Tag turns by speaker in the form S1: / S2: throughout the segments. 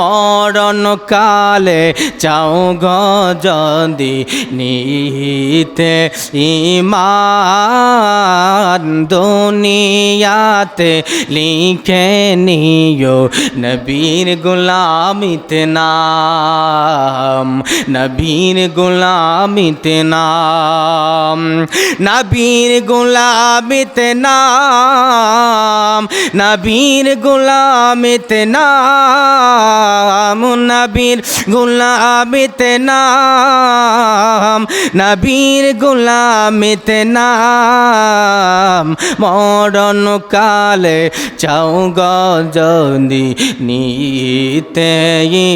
S1: মরণ কালে চাও যদি নিতে ইমান দুনিয়াতে লিখে নিও নবীর গুলামিতে নাম, নবীর গুলামিতে নাম, নবীর গুলামিতে নাম, নবীর গুলামিতে নাম। নবীর গুলামিতে নাম, নবীর গুলামিতে নাম। মরণ কালে চাও গজদি নিতে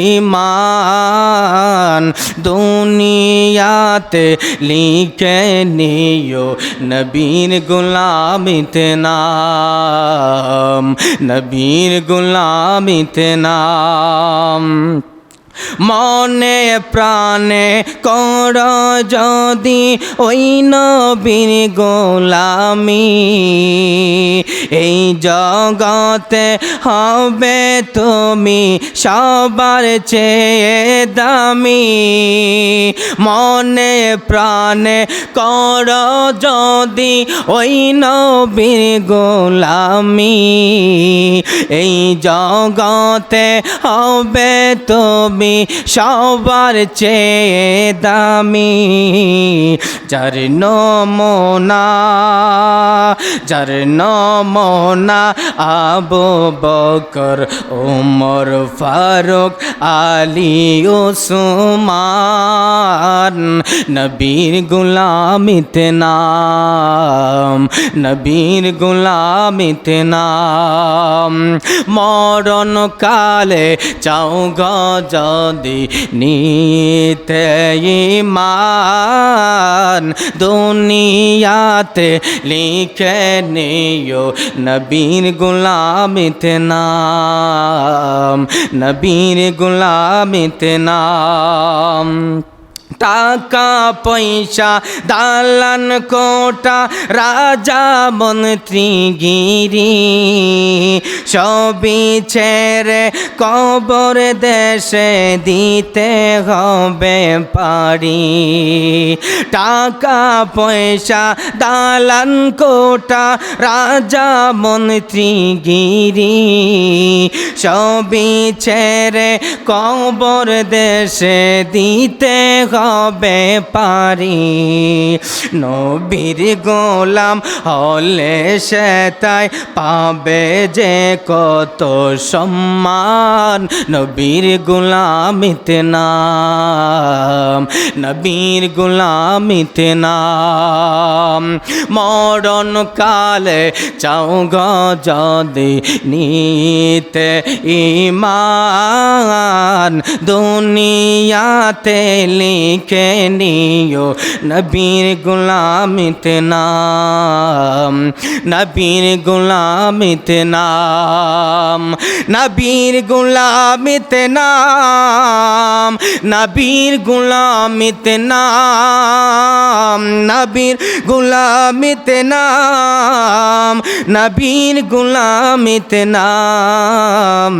S1: ইমান, দুনিয়াতে লিখে নিও নবীর গুলামিতে নাম। নবীর গুলামিতে নাম। মনে প্রাণে কর যদি ওই নবীর গোলামি। এই জগতে হবে তুমি সবার চেয়ে দামি। মনে প্রাণে কর যদি ওই নবীর গোলামি। এই জগতে হবে তুমি সবার চেয়ে দামি। যার নমনা যার নমনা আবু বকর ওমর ফারুক আলী ওসমান। নবীর গুলামিতে নাম নবীর গুলামিতে নাম মরণ কালে চাও গদি নিতে ইমান দুনিয়াতে লিখে নিও। নবীর গুলামিতে নাম নবীর গুলামিতে নাম। টাকা, পয়সা, দালান, কোটা, রাজা, মন্ত্রী, গিরি, সবই ছেড়ে কবর দেশে দিতে হবে পারি। টাকা, পয়সা, দালান, কোটা, রাজা, মন্ত্রী, গিরি সবই ছেড়ে কবর দেশে দিতে হবে পারি। নবীর গোলাম হলে সে তাই পাবে যে কত সম্মান। নবীর গোলামিতে নাম নবীর গোলামিতে নাম মরণ কালে চাও যদি নিতে ইমান দুনিয়াতে লিখে নিও নবীর গুলামিতে নাম নবীর গুলামিতে নাম, নবীর গুলামিতে নাম, নবীর গুলামিতে নাম, নবীর গুলামিতে নাম, নবীর গুলামিতে নাম।